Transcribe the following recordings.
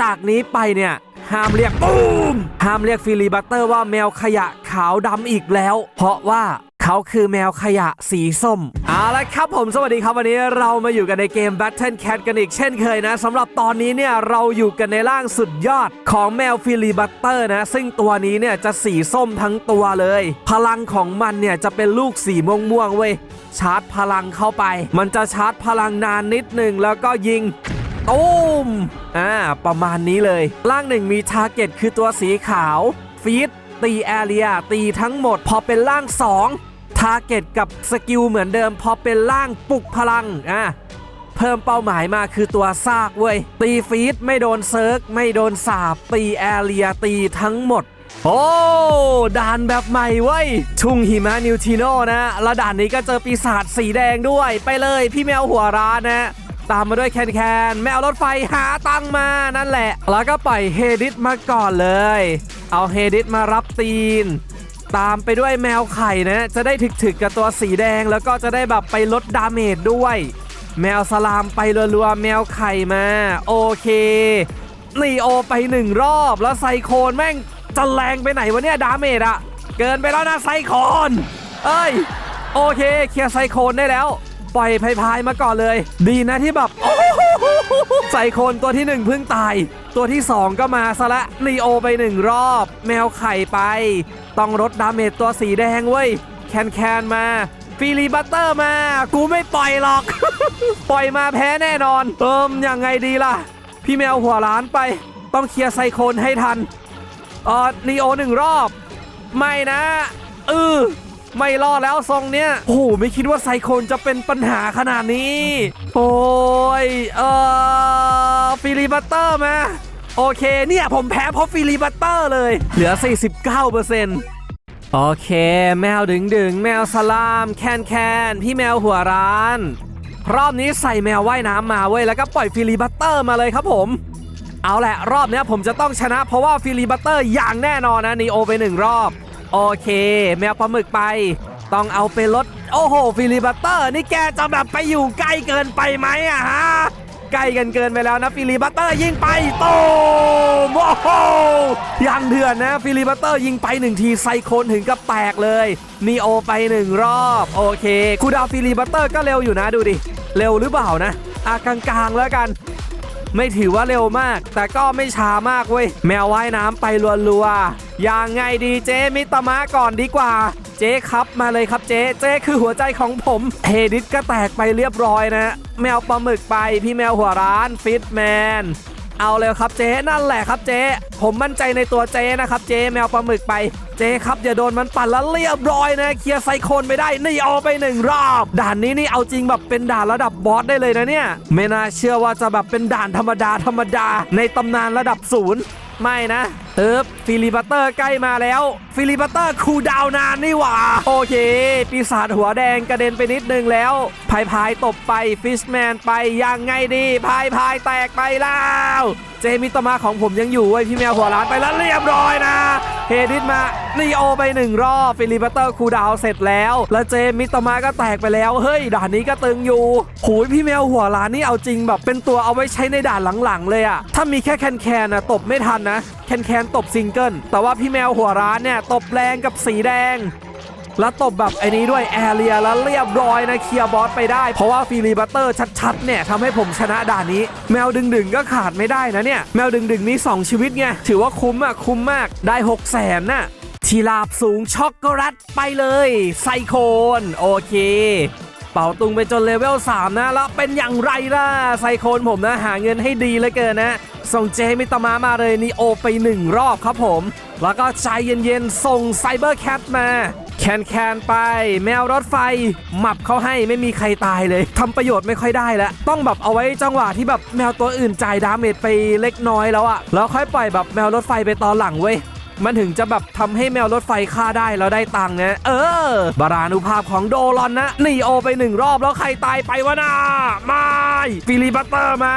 จากนี้ไปเนี่ยห้ามเรียกตูมห้ามเรียกฟิลิบัตเตอร์ว่าแมวขยะขาวดำอีกแล้ว เพราะว่าเขาคือแมวขยะสีส้มเอาละครับผมสวัสดีครับวันนี้เรามาอยู่กันในเกม Battle Cat กันอีกเช่นเคยนะสำหรับตอนนี้เนี่ยเราอยู่กันในร่างสุดยอดของแมวฟิลิบัตเตอร์นะ ซึ่งตัวนี้เนี่ยจะสีส้มทั้งตัวเลย พลังของมันเนี่ยจะเป็นลูกสีม่วงๆเว้ยชาร์จพลังเข้าไป มันจะชาร์จพลังนานนิดหนึ่งแล้วก็ยิง ตูมอ่า ประมาณนี้เลยร่างหนึ่งมีทาร์เก็ตคือตัวสีขาว ฟีดตีแอเรียตีทั้งหมด พอเป็นร่าง 2 ทาร์เก็ตกับสกิลเหมือนเดิม พอเป็นร่างปลุกพลัง อ่าเพิ่มเป้าหมายมาคือตัวซากเว้ย ตีฟีดไม่โดนเซิร์ก ไม่โดนสาบ ตีแอเรียตีทั้งหมดโอ้ด่านแบบใหม่เว้ย ทุ่งหิมะนิวทิโนนะ แล้วด่านนี้ก็เจอปีศาจสีแดงด้วย ไปเลยพี่แมวหัวร้านนะ ตามมาด้วยแคนแคนแมวรถไฟหาตังมานั่นแหละ แล้วก็ปล่อยเฮดิสมาก่อนเลย เอาเฮดิสมารับตีน ตามไปด้วยแมวไข่นะ จะได้ถึกๆกับตัวสีแดง แล้วก็จะได้แบบไปลดดาเมจด้วย แมวสลามไปรัวๆแมวไข่มา โอเคนีโอไปหนึ่งรอบแล้วไซโคนแม่งจะแรงไปไหนวะเนี่ยดาเมจอะเกินไปแล้วนะไซโคนเอ้ย โอเค เคลียร์ไซโคนได้แล้ว ปล่อยพายพายมาก่อนเลย ดีนะที่แบบโอ้โหไซโคนตัวที่หนึ่งเพิ่งตาย ตัวที่สองก็มาซะละนีโอไปหนึ่งรอบ แมวไข่ไป ต้องลดดาเมจตัวสีแดงเว้ย แคนแคนมาฟิลีบัตเตอร์มา กูไม่ปล่อยหรอก ปล่อยมาแพ้แน่นอนเอิมยังไงดีล่ะ พี่แมวหัวล้านไป ต้องเคลียร์ไซโคนให้ทัน เออนีโอหนึ่งรอบ ไม่นะเออ ไม่รอดแล้วทรงเนี้ยโอ้โหไม่คิดว่าไซโคนจะเป็นปัญหาขนาดนี้ โอ้ยเออฟิลิบัตเตอร์มาโอเคเนี่ยผมแพ้เพราะฟิลิบัตเตอร์เลย เหลือ 49%โอเค แมวดึงดึงแมวสลาม แคนแคนพี่แมวหัวร้าน รอบนี้ใส่แมวว่ายน้ำมาเว้ยแล้วก็ปล่อยฟิลิบัตเตอร์มาเลยครับผม เอาแหละ รอบเนี้ยผมจะต้องชนะเพราะว่าฟิลิบัตเตอร์อย่างแน่นอนนะนีโอไปหนึ่งรอบ โอเค แมวปลาหมึกไป ต้องเอาไปลด โอ้โห ฟิลิบัตเตอร์ นี่แกจะแบบไปอยู่ใกล้เกินไปไหมอะฮะ ใกล้กันเกินไปแล้วนะ ฟิลิบัตเตอร์ยิงไปโตมโอ้โหยังเถื่อนนะ ฟิลิบัตเตอร์ยิงไปหนึ่งทีไซโคนถึงกับแตกเลยนีโอไปหนึ่งรอบ โอเคคูดาวฟิลิบัตเตอร์ก็เร็วอยู่นะดูดิ เร็วหรือเปล่านะอะกลางๆแล้วกัน ไม่ถือว่าเร็วมาก แต่ก็ไม่ช้ามากเว้ย แมวว่ายน้ำไปรัวๆยังไงดีเจมิตมะก่อนดีกว่า เจ๊ครับมาเลยครับเจ๊ เจ๊คือหัวใจของผมเฮดิสก็แตกไปเรียบร้อยนะ แมวปลาหมึกไปพี่แมวหัวร้านฟิตแมน เอาเลยครับเจ๊นั่นแหละครับเจ๊ผมมั่นใจในตัวเจ๊นะครับเจ๊แมวปลาหมึกไปเจ๊ครับอย่าโดนมันปั่นแล้วเรียบร้อยนะเคลียร์ไซโคนไปได้นี่ออกไปหนึ่งรอบ ด่านนี้นี่เอาจริงแบบเป็นด่านระดับบอสได้เลยนะเนี่ยไม่น่าเชื่อว่าจะแบบเป็นด่านธรรมดาธรรมดา ในตำนานระดับศูนย์ไม่นะเอิบฟิลิบัตเตอร์ใกล้มาแล้ว ฟิลิบัตเตอร์คูดาวนานนี่หว่า โอเค ปีศาจหัวแดงกระเด็นไปนิดนึงแล้วพายพายตบไปฟิชแมนไปยังไงดีพายพายแตกไปแล้ว เจมิตมาของผมยังอยู่เว้ยพี่แมวหัวร้านไปแล้วเรียบร้อยนะเฮดิสมานีโอไปหนึ่งรอบฟิลิบัตเตอร์คูดาวเสร็จแล้ว แล้วเจมิตมาก็แตกไปแล้วเฮ้ยด่านนี้ก็ตึงอยู่โหยพี่แมวหัวร้านนี่เอาจริงแบบเป็นตัวเอาไว้ใช้ในด่านหลังๆเลยอะถ้ามีแค่แคนแคนนะตบไม่ทันนะแคนแคนตบซิงเกิล แต่ว่าพี่แมวหัวร้านเนี่ย ตบแรงกับสีแดง แล้วตบแบบไอ้นี้ด้วยแอเรียแล้วเรียบร้อยนะเคลียร์บอสไปได้ เพราะว่าฟิลิบัตเตอร์ชัดๆเนี่ยทำให้ผมชนะด่านนี้ แมวดึงๆก็ขาดไม่ได้นะเนี่ย แมวดึงๆนี้2ชีวิตไงถือว่าคุ้มอะคุ้มมากได้6 0แสนน่ะทีลาบสูงช็อกโกแลตไปเลย ไซโคน โอเค เป่าตุงไปจนเลเวล 3 นะ แล้วเป็นอย่างไรล่ะไซโคนผมนะหาเงินให้ดีเหลือเกินนะส่งเจมิตามามาเลยนีโอไป 1 รอบครับผม แล้วก็ใจเย็นๆ ส่งไซเบอร์แคทมา แคนแคนไป แมวรถไฟ หมับเขาให้ไม่มีใครตายเลยทำประโยชน์ไม่ค่อยได้แล้ว ต้องแบบเอาไว้จังหวะที่แบบแมวตัวอื่นจ่ายดาเมจไปเล็กน้อยแล้วอะแล้วค่อยปล่อยแบบแมวรถไฟไปตอนหลังเว้ย มันถึงจะแบบทำให้แมวรถไฟฆ่าได้แล้วได้ตังค์นะ เออบารานุภาพของโดรอนนะหนีโอไปหนึ่งรอบแล้วใครตายไปวะน่าไม่ฟิลิบัตเตอร์มา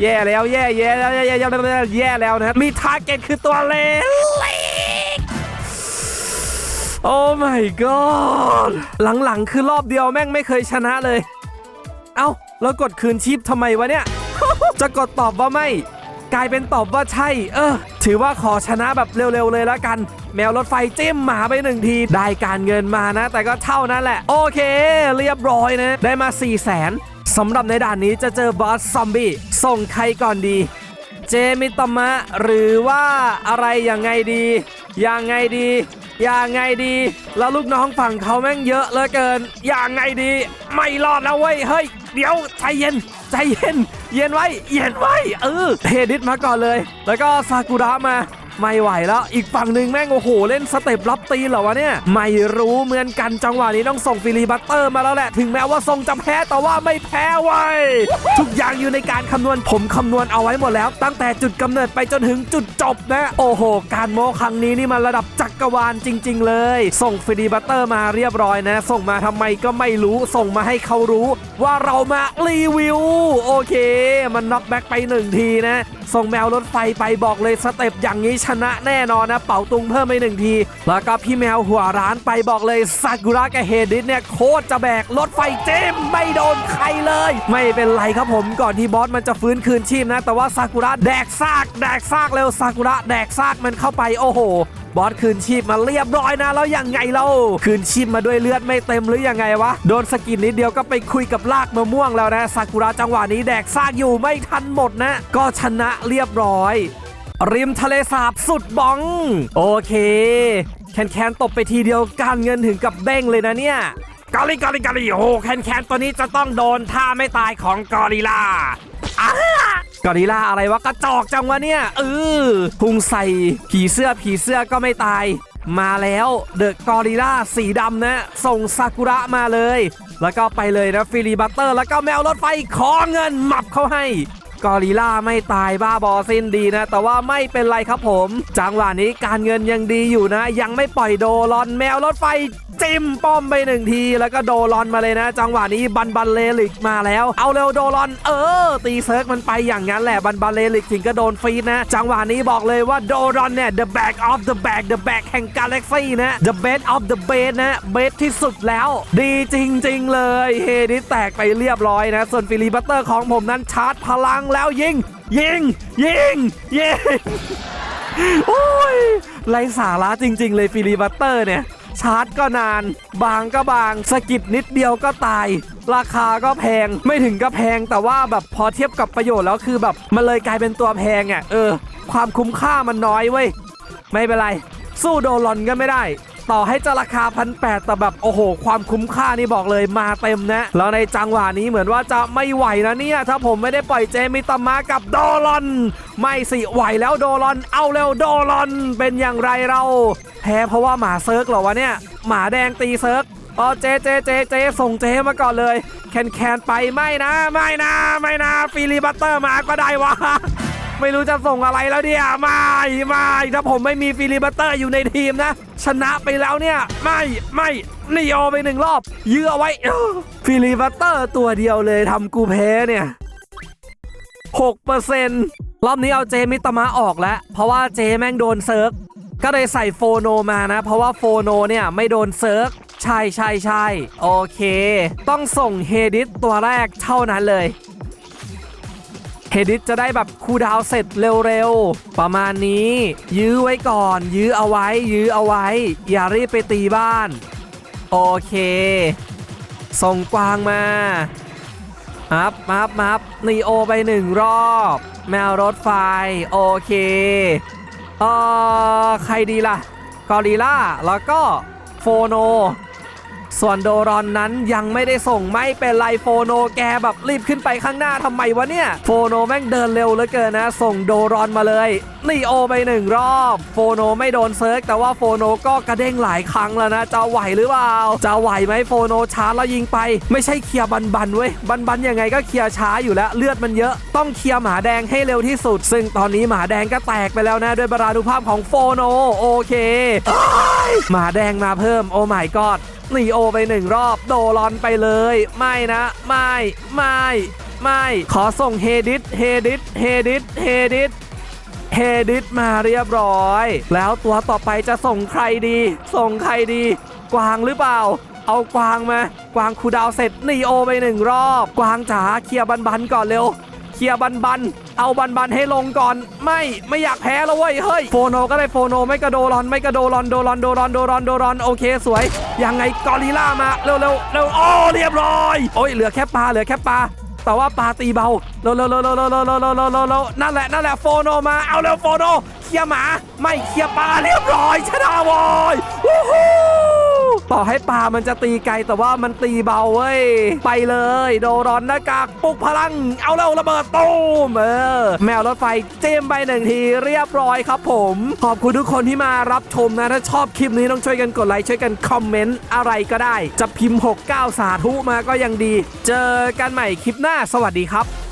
แย่แล้วแย่แย่แล้วแย่แย่แย่แย่แล้วนะมีทาร์เก็ตคือตัวเล็กโอ้ my god หลังๆ คือรอบเดียวแม่งไม่เคยชนะเลย เอ้า แล้วกดคืนชีพทำไมวะเนี่ย จะกดตอบว่าไม่ ลายเป็นตอบว่าใช่ เออ ถือว่าขอชนะแบบเร็วๆเลยละกัน แมวรถไฟจิ้มหมาไปหนึ่งที ได้การเงินมานะ แต่ก็เท่านั้นแหละ โอเค เรียบร้อยนะ ได้มา4 0 0แสนสำหรับในด่านนี้จะเจอบอสซอมบี้ส่งใครก่อนดี เจมิตมะหรือว่าอะไรยังไงดี ยังไงดียังไงดี แล้วลูกน้องฝั่งเขาแม่งเยอะเหลือเกินยังไงดี ไม่รอดแล้วเว้ยเฮ้ยเดี๋ยวใจเย็นใจเย็น เย็นไว้ เย็นไว้เออเฮดิสมาก่อนเลย แล้วก็ซากุระมา ไม่ไหวแล้ว อีกฝั่งหนึ่งแม่งโอ้โห เล่นสเต็ปรับตีเหรอวะเนี่ย ไม่รู้เหมือนกันจังหวะนี้ต้องส่งฟิลีบัตเตอร์มาแล้วแหละ ถึงแม้ว่าทรงจะแพ้แต่ว่าไม่แพ้ไว้ทุกอย่างอยู่ในการคำนวณผมคำนวณเอาไว้หมดแล้ว ตั้งแต่จุดกำเนิดไปจนถึงจุดจบนะ โอ้โห การโมครั้งนี้นี่มันระดับจักรวาลจริง ๆ เลย ส่งฟิลีบัตเตอร์มาเรียบร้อยนะ ส่งมาทำไมก็ไม่รู้ส่งมาให้เขารู้ ว่าเรามารีวิว โอเค มันน็อกแบ็กไปหนึ่งทีนะ ส่งแมวรถไฟไปบอกเลยสเต็ปอย่างนี้ชนะแน่นอนนะ เป่าตุงเพิ่มไปหนึ่งที แล้วก็พี่แมวหัวร้านไปบอกเลยซากุระกับเฮดิสเนี่ยโคตรจะแบกรถไฟเจมไม่โดนใครเลย ไม่เป็นไรครับผมก่อนที่บอสมันจะฟื้นคืนชีพนะ แต่ว่าซากุระแดกซาก แดกซากเร็วซากุระแดกซากมันเข้าไปโอ้โห บอสคืนชีพมาเรียบร้อยนะแล้วยังไงเราคืนชีพมาด้วยเลือดไม่เต็มหรือยังไงวะโดนสกินนิดเดียวก็ไปคุยกับลากมะม่วงแล้วนะซากุระจังหวะนี้แดกซากอยู่ไม่ทันหมดนะ ก็ชนะเรียบร้อย ริมทะเลสาบสุดบ้อง โอเค แคนแคนตบไปทีเดียวการเงินถึงกับเด้งเลยนะเนี่ยกอริกอริกอริโอ้แคนแคนตัวนี้จะต้องโดนท่าไม่ตายของกอริลลาอ้า กอริล่าอะไรวะกระจอกจังวะเนี่ยเออพุงใส่ผีเสื้อผีเสื้อก็ไม่ตาย มาแล้วเดอะกอริล่าสีดำนะ ส่งซากุระมาเลย แล้วก็ไปเลยนะฟิลีบัตเตอร์ แล้วก็แมวรถไฟขอเงินหมับเข้าให้ กอริลลาไม่ตายบ้าบอสิ้นดีนะ แต่ว่าไม่เป็นไรครับผม จังหวะนี้การเงินยังดีอยู่นะ ยังไม่ปล่อยโดรอนแมวรถไฟจิ้มป้อมไปหนึ่งที แล้วก็โดรอนมาเลยนะ จังหวะนี้บันบันเลลิกมาแล้ว เอาเร็วโดรอน เออ ตีเซิร์กมันไปอย่างนั้นแหละบันบันเลลิกถึงก็โดนฟรีดนะ จังหวะนี้บอกเลยว่าโดรอนเนี่ย the back of the back the back แห่งกาแล็กซี่นะ the best of the best นะ best ที่สุดแล้ว ดีจริง ๆ เลย เฮดิแตกไปเรียบร้อยนะ ส่วนฟิลิบัตเตอร์ของผมนั้นชาร์จพลังแล้วยิง ยิง ยิง ยิง โอ้ยไรสาระจริง ๆ เลยฟิลิบัตเตอร์เนี่ย ชาร์จก็นาน บางก็บางสกิดนิดเดียวก็ตาย ราคาก็แพงไม่ถึงก็แพงแต่ว่าแบบพอเทียบกับประโยชน์แล้วคือแบบ มันเลยกลายเป็นตัวแพงอะเออ ความคุ้มค่ามันน้อยเว้ย ไม่เป็นไร สู้โดรอนก็ไม่ได้ ต่อให้จะราคาพันแแต่แบบโอ้โห ความคุ้มค่านี่บอกเลยมาเต็มนะแล้วในจังหวะนี้เหมือนว่าจะไม่ไหวนะเนี่ยถ้าผมไม่ได้ปล่อยเจมิตามะกับโดรอน ไม่สิไหวแล้วโดรอน เอาเร็วโดรอน เป็นอย่างไรเราแพ้เพราะว่าหมาเซิร์กเหรอวะเนี่ยหมาแดงตีเซิร์กอ๋อเจเจเจเจส่งเจมาก่อนเลย แคนแคนไปไม่นะ ไม่นะ ไม่นะฟิลิบัตเตอร์มาก็ได้วะ ไม่รู้จะส่งอะไรแล้วเนี่ยไม่ไม่ถ้าผมไม่มีฟิลิบัตเตอร์อยู่ในทีมนะ ชนะไปแล้วเนี่ยไม่ไม่นี่โอไปหนึ่งรอบ ยื้อเอาไว้ฟิลิบัตเตอร์ตัวเดียวเลยทำกูแพ้เนี่ย6%รอบนี้เอาเจมิตมะออกแล้ว เพราะว่าเจแม่งโดนเซิร์ฟก็เลยใส่โฟโนมานะ เพราะว่าโฟโนเนี่ยไม่โดนเซิร์ฟใช่ใช่ใช่โอเค ต้องส่งเฮดิสตัวแรกเท่านั้นเลย เฮดิสจะได้แบบคูดาวเสร็จเร็วๆ ประมาณนี้ ยื้อไว้ก่อน ยื้อเอาไว้ ยื้อเอาไว้ อย่ารีบไปตีบ้าน โอเค ส่งกวางมามับมับมับนีโอไปหนึ่งรอบ แมวรถไฟ โอเคเออใครดีล่ะ กอริล่า แล้วก็โฟโน ส่วนโดรอนนั้นยังไม่ได้ส่งไม่เป็นไรโฟโนแกแบบรีบขึ้นไปข้างหน้าทำไมวะเนี่ย โฟโนแม่งเดินเร็วเหลือเกินนะ ส่งโดรอนมาเลยนี่โอไปหนึ่งรอบ โฟโนไม่โดนเซิร์กแต่ว่าโฟโนก็กระเด้งหลายครั้งแล้วนะ จะไหวหรือเปล่า จะไหวไหมโฟโนชาร์จแล้วยิงไป ไม่ใช่เคลียร์บันบันๆเว้ยบันบันๆยังไงก็เคลียร์ช้าอยู่แล้วเลือดมันเยอะ ต้องเคลียร์หมาแดงให้เร็วที่สุด ซึ่งตอนนี้หมาแดงก็แตกไปแล้วนะด้วยบรานุภาพของโฟโนโอเคหมาแดงมาเพิ่มโอ้ my god นีโอไปหนึ่งรอบโดรอนไปเลย ไม่นะ ไม่ไม่ไม่ขอส่งเฮดิสเฮดิสเฮดิสเฮดิสเฮดิสมาเรียบร้อย แล้วตัวต่อไปจะส่งใครดี ส่งใครดี กวางหรือเปล่า เอากวางมากวางคูดาวเสร็จนีโอไปหนึ่งรอบ กวางจ๋าเคลียร์บันบันๆก่อนเร็ว เคลียร์บันบัน เอาบันบันให้ลงก่อน ไม่ไม่อยากแพ้แล้วเว้ยเฮ้ยโฟโนก็ได้โฟโนไม่กระโดรอนไม่กระโดรอนโดรอนโดรอนโดรอนโดรอนโอเคสวยยังไงกอริล่ามาเร็วเร็วเร็วโอ้เรียบร้อยโอ้ยเหลือแค่ปลาเหลือแค่ปลาแต่ว่าปลาตีเบาเร็วเร็วเร็วเร็วเร็วเร็วเร็วเร็วนั่นแหละนั่นแหละโฟโนมาเอาเร็วโฟโนเคลียร์หมา ไม่เคลียร์ปลาเรียบร้อยชนะว้ยวู้ฮู้ ต่อให้ปลามันจะตีไกลแต่ว่ามันตีเบาเว้ย ไปเลย โดรอนหน้ากากปุกพลัง เอาเร็วระเบิดตูมเออ แมวรถไฟเจมไปหนึ่งทีเรียบร้อยครับผม ขอบคุณทุกคนที่มารับชมนะ ถ้าชอบคลิปนี้ต้องช่วยกันกดไลค์ช่วยกันคอมเมนต์อะไรก็ได้ จะพิมพ์ 69 สาธุมาก็ยังดี เจอกันใหม่คลิปหน้าสวัสดีครับ